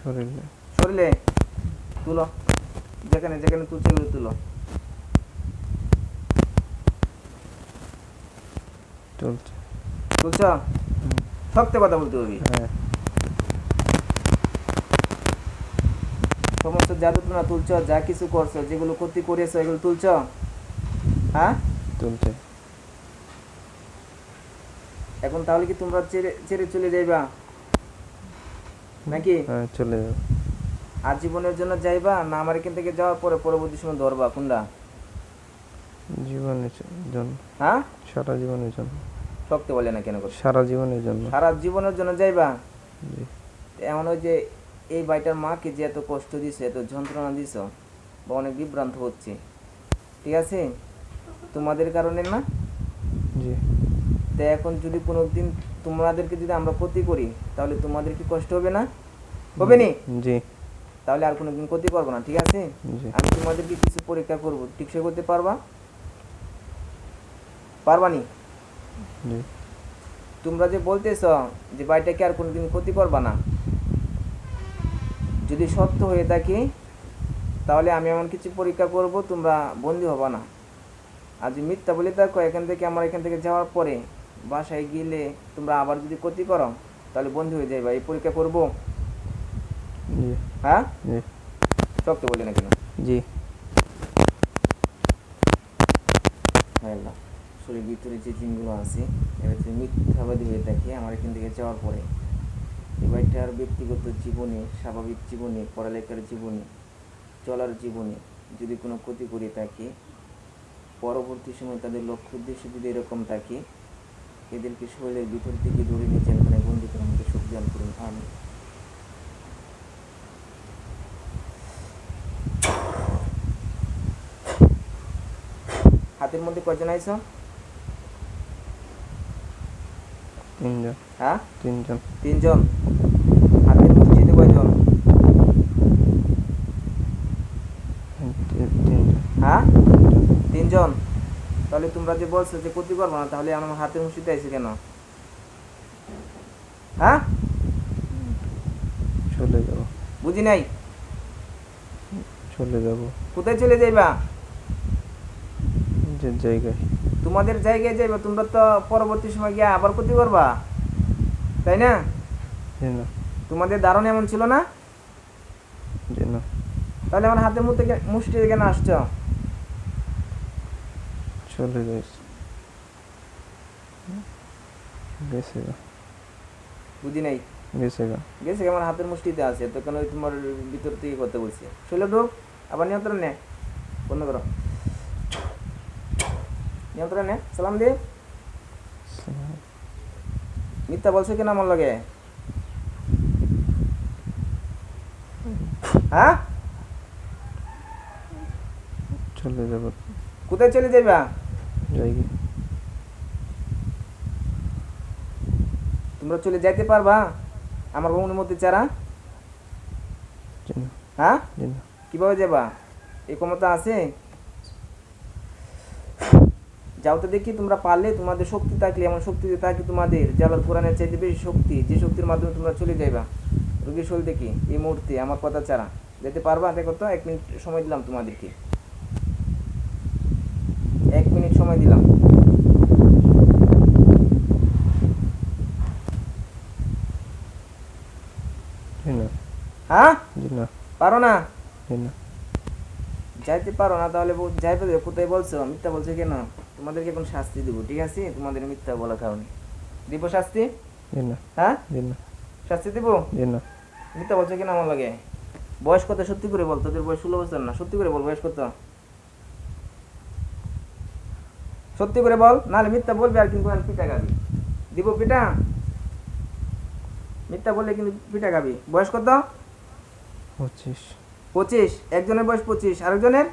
শরীরে। শরীরে? তুলো। যেখানে যেখানে তুলছে তুলো। চলছে তুলছ। শক্ত কথা বলতে হবে। হ্যাঁ। সমস্ত জাদু তোমরা তুলছ যা কিছু করছ যেগুলো ক্ষতি করেছ এগুলো তুলছ? হ্যাঁ? চলছে এখন তাহলে কি তোমরা ছেড়ে ছেড়ে চলে যাইবা? নাকি? হ্যাঁ চলে যাবে। আর জীবনের জন্য যাইবা না আমার এখান থেকে যাওয়ার পরে পরবর্তী সময় ধরবা কোনটা? জীবনের জন্য। হ্যাঁ? সারা জীবনের জন্য। শক্ত বলে না কেন সারা জীবনের জন্য। সারা জীবনের জন্য যাইবা? এমন ওই যে এই বাড়িটার মাকে যে এত কষ্ট দিছে এত যন্ত্রণা দিছ বা অনেক বিভ্রান্ত হচ্ছে। ঠিক আছে? তোমাদের কারণে না? জি। তো এখন যদি কোনো দিন তোমাদেরকে যদি আমরা ক্ষতি করি তাহলে তোমাদের কি কষ্ট হবে না? হবে নি? জি। তাহলে আর কোনো দিন ক্ষতি করব না ঠিক আছে? আমি তোমাদেরকে কিছু পরীক্ষা করব টিকসই করতে পারবা? পারবা নি? তোমরা যে বলতেছ যে বাড়িটাকে আর কোনোদিন ক্ষতি করবা না যদি সত্য হয়ে থাকে তাহলে আমি এমন কিছু পরীক্ষা করব তোমরা বন্দি হবা না। আর যদি মিথ্যা বলে থাকো এখান থেকে আমার এখান থেকে যাওয়ার পরে বাসায় গেলে তোমরা আবার যদি ক্ষতি করো তাহলে বন্দি হয়ে যাইবা। এই পরীক্ষা করব? হ্যাঁ? সত্য বলে না কেন? জি। আল্লাহ শরীর ভিতরে যে জিনগুলো আছে এরা যদি মিথ্যাবাদী হয়ে থাকে আমার এখান থেকে যাওয়ার পরে এবারটার ব্যক্তিগত জীবনে স্বাভাবিক জীবনে পড়ালেখার জীবনে চলার জীবনে যদি কোনো ক্ষতি করে থাকে পরবর্তী সময় তাদের লক্ষ্য উদ্দেশ্য যদি এরকম থাকে এদেরকে শরীরের ভিতর থেকে ধরে নিয়ে জেলখানায় বন্দি করে আমাকে শক্তি দান করুন। আমি হাতের মধ্যে কয়জন আইছো? তিনজন। হ্যাঁ? তিনজন। তিনজন হাতের মুষ্টিতে কয়জন তি- তিনজন হ্যাঁ তিনজন তাহলে তোমরা যে বলছো যে ক্ষতি করব না তাহলে আমার হাতের মুষ্টিতে আইছে কেন? হ্যাঁ? চলে যাব। বুঝি নাই? চলে যাব। কোথায় চলে যাইবা? যে জায়গায়। তোমাদের জায়গায় যাইবা তোমরা তো পরবর্তী সময় গিয়ে আবার ক্ষতি করবা। তাই না? তোমাদের ধারণা এমন ছিল না? তাহলে আমার হাতের মধ্যে মুষ্টি কেন আসছো? চলে যাইছে। গেছে বুঝি নাই? গেছে গা। গেছে আমার হাতের মুষ্টিতে আছে তো কেন তোমার ভিতর থেকে করতে বলছি? শৈলে ঢোক আবার নিয়ন্ত্রণ নে। বন্ধ করো। নিয়ন্ত্রণ নে। সালাম দে। মিথ্যা বলছে কেন আমার লাগে? হ্যাঁ? চলে যাব। কোথায় চলে যাইবা? জায়গা তোমরা চলে যাইতে পারবা আমার অনুমতি ছাড়া যে হ্যাঁ? কীভাবে যাবা? এই ক্ষমতা আছে? যাও তো দেখি তোমরা পারলে তোমাদের শক্তি থাকলে এমন শক্তি থাকে তোমাদের জালাল কোরআনের চাইতে বেশি শক্তি যে শক্তির মাধ্যমে তোমরা চলে যাইবা। রোগীর শরীর দেখি এই মুহূর্তে আমার কথা ছাড়া। যেতে পারবা? দেখো তো এক মিনিট সময় দিলাম তোমাদেরকে এক মিনিট সময় দিলাম। হ্যাঁ? পারো না? যাইতে পারো না তাহলে কোথায় বলছো? মিথ্যা বলছো কেন? তোমাদেরকে এখন শাস্তি দিব ঠিক আছে? তোমাদের মিথ্যা বলার কারণে। দিব শাস্তি? হ্যাঁ? শাস্তি দিব? মিথ্যা বলছো কেন আমার লাগে? বয়স কত? সত্যি করে বল তোদের বয়স ষোলো বছর না? সত্যি করে বল বয়স কত? সত্যি করে বল নাহলে মিথ্যা বলবি আর কিন্তু আমি পিঠা খাবি। দিব পিঠা? মিথ্যা বললে কিন্তু পিঠা খাবি। বয়স কত? পঁচিশ। পঁচিশ। একজনের বয়স পঁচিশ আরেকজনের?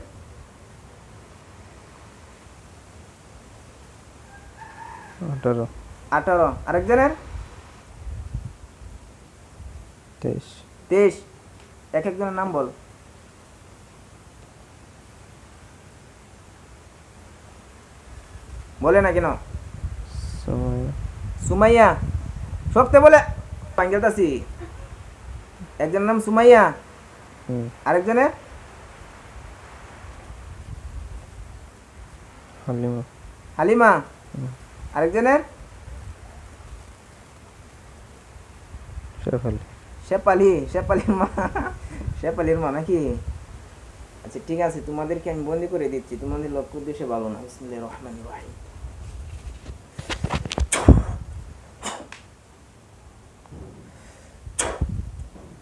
আঠারো। আঠারো। আরেকজনের? তেইশ। তেইশ। এক একজনের নাম বল। বলে না কেন? সুমাইয়া। সবতে বলে। পাঙ্গেলতাছি একজনের নাম সুমাইয়া। আরেকজনের হালিমা। হালিমা। আরেকজনের শেফালি শেপালি শেপালির মা। শেপালির মা নাকি? আচ্ছা ঠিক আছে তোমাদেরকে আমি বন্দি করে দিচ্ছি। তোমাদের লক্ষ্য উদ্দেশ্যে ভালো না। বিসমিল্লাহির রহমানির রহিম।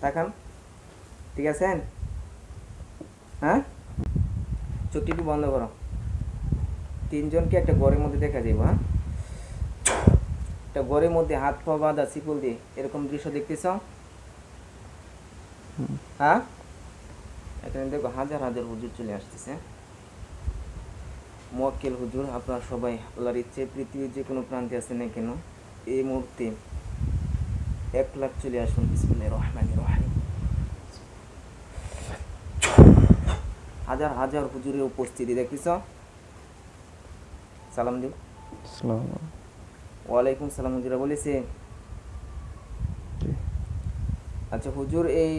তাকান ঠিক আছেন হ্যাঁ? চোখটি একটু বন্ধ করো। তিনজনকে একটা ঘরের মধ্যে দেখা যাইব হ্যাঁ? একটা ঘরের মধ্যে হাত পা বাঁধা শিকল দিয়ে এরকম দৃশ্য দেখতেছ। হ্যাঁ? এখানে দেখো হাজার হাজার হুজুর চলে আসতেছে। মোয়াক্কেল হুজুর আপনারা সবাই আল্লাহর ইচ্ছে পৃথিবীর যে কোনো প্রান্তে আছেন না কেন এই মুহূর্তে এক লাখ চলে আসুন। বিসমুল্লাহ রহমান রহিম। হাজার হাজার হুজুরের উপস্থিতি দেখতেছ সালাম দিন। আসসালাম ওয়ালাইকুম সালাম হুজুরা বলেছে। আচ্ছা হুজুর এই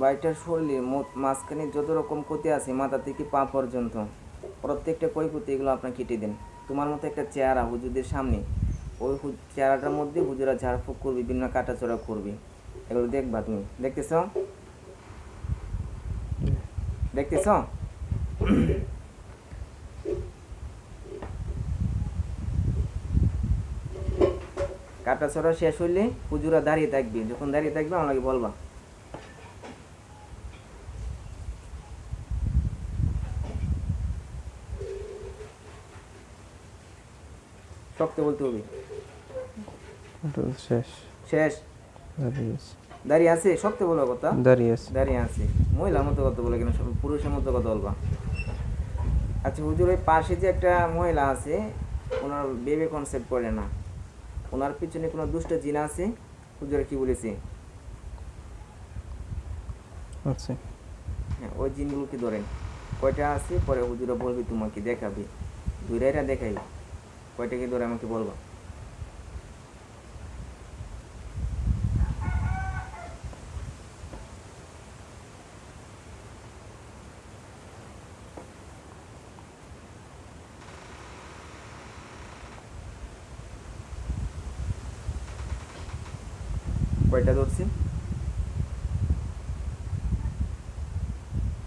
বাড়িটার শরীরে মাঝখানে যত রকম ক্ষতি আছে মাথা থেকে পা পর্যন্ত প্রত্যেকটা ক্ষয়ক্ষতি এগুলো আপনার কেটে দেন। তোমার মতো একটা চেহারা হুজুরদের সামনে ওই চেহারাটার মধ্যে হুজুরা ঝাড়ফুঁক করবে বিভিন্ন কাটাচড়া করবে। এগুলো দেখবা তুমি। দেখতেছ? দেখতেছ? কাটাছড়া শেষ হইলে হুজুরা দাঁড়িয়ে থাকবে। যখন দাঁড়িয়ে থাকবে আমাকে বলবা। শক্ত বলতে হবে। শেষ। শেষ। দাঁড়িয়ে আছে? শক্ত বলো কথা। দাঁড়িয়ে আছে। দাঁড়িয়ে আছে। মহিলার মতো কথা বলে কেন? সব পুরুষের মতো কথা বলবা। আচ্ছা হুজুর ওই পাশে যে একটা মহিলা আছে ওনার বেবে কনসেপ্ট করে না। ওনার পিছনে কোনো দুষ্ট জিন আছে? হুজুরে কি বলেছে? আছে হ্যাঁ ওই জিনগুলোকে ধরেন কয়টা আছে? পরে হুজুরা বলবি তোমাকে দেখাবে। দুইটাইটা দেখাই কয়টা কি ধরে আমাকে বলবা? কয়টা ধরছি?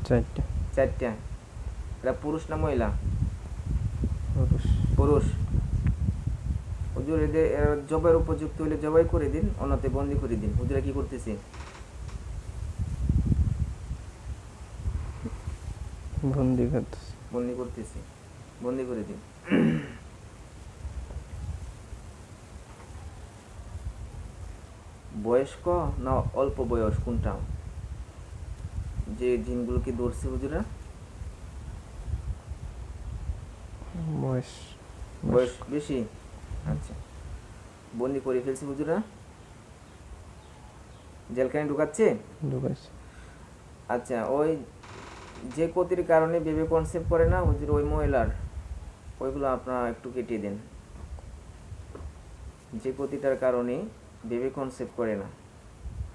চারটে। চারটা। এটা পুরুষ না মহিলা? পুরুষ। পুরুষ। হুজুর এদের জবাইয়ের উপযুক্ত হলে জবাই করে দিন অন্যতে বন্দি করে দিন। হুজুরা কি করতেছে? বন্দি করতেছে। বন্দি করতেছে। বন্দি করে দিন। বয়স্ক না অল্প বয়স? কোনটা? যে জিনগুলোকে ধরছে হুজুরা বয়স বয়স বেশি? আচ্ছা। বন্দি করে ফেলছে হুজুরা জেলখানে ঢুকাচ্ছে? ঢুকাইছে। আচ্ছা ওই যে ক্ষতির কারণে বেবি কনসেপ্ট করে না হুজুর ওই মহিলার? ওইগুলো আপনারা একটু কেটে দেন। যে ক্ষতিটার কারণে বেবি কনসেপ্ট করে না?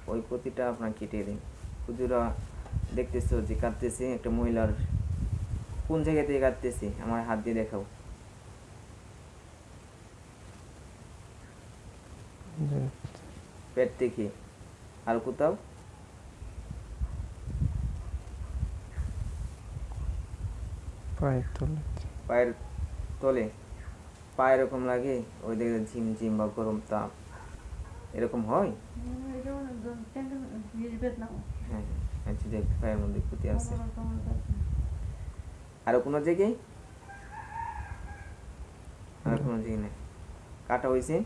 ওই ক্ষতিটা আপনার কেটে দিন। হুজুরা দেখতেছো যে কাঁদতেছে একটা মহিলার কোন জায়গা থেকে কাঁদতেছে? আমার হাত দিয়ে দেখাও। পেট থেকে। আর কোথাও? পায়ের তলে। পায়ের তলে। পায়ে এরকম লাগে ওই দেখে ঝিম ঝিম বা গরম তাপ। এরকম হয়? হ্যাঁ আচ্ছা দেখ পায়ের মধ্যে ক্ষতি আছে আর কোনো জায়গায়? আর কোনো জায়গায় কাটা হয়েছে?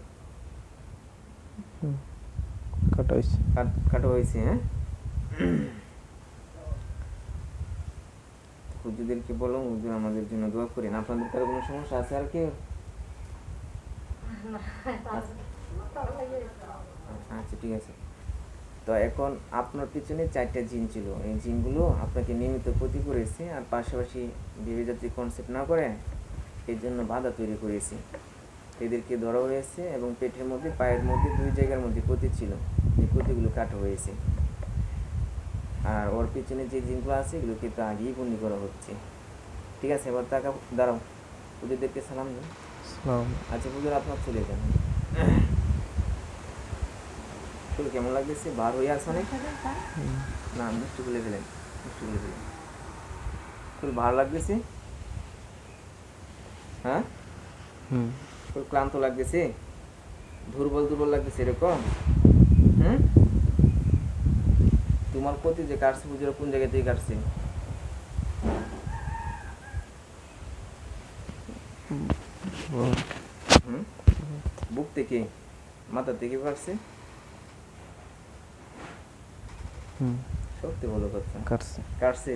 কাটা হয়েছে। কাট- কাটা হয়েছে হ্যাঁ? হুজুরদেরকে বলো হুজুর আমাদের জন্য দোয়া করেন। আপনাদের কারও কোনো সমস্যা আছে আর কেউ? আচ্ছা ঠিক আছে। তো এখন আপনার পিছনে চারটা জিন ছিল। এই জিনগুলো আপনাকে নিয়মিত ক্ষতি করেছে আর পাশাপাশি ভেবে যাতে কনসেপ্ট না করে এর জন্য বাধা তৈরি করেছে। এদেরকে ধরা হয়েছে এবং পেটের মধ্যে পায়ের মধ্যে দুই জায়গার মধ্যে ক্ষতি ছিল। এই ক্ষতিগুলো কাটা হয়েছে। আর ওর পিছনে যে জিনগুলো আছে এগুলো কিন্তু আগেই বন্দি করা হচ্ছে। ঠিক আছে এবার টাকা দাঁড়াও। ওদেরকে সালাম দিন। আচ্ছা হুজুর আপনার চলে যান তোর কেমন লাগতেছে? বার হয়ে আসো অনেক? না মিষ্টি খুলে ফেলেন মিষ্টি খুলে ফেলেন তোর ভালো লাগতেছে? হ্যাঁ? হুম। তোর ক্লান্ত লাগতেছে? দুর্বল দুর্বল লাগতেছে এরকম? হুম? তোমার প্রতি যে কাটছে পুজোর কোন জায়গা থেকে কাটছে? বুক থেকে? মাথা থেকে কাটছে? সত্যি বলো কথা। কাটছে। কাটছে?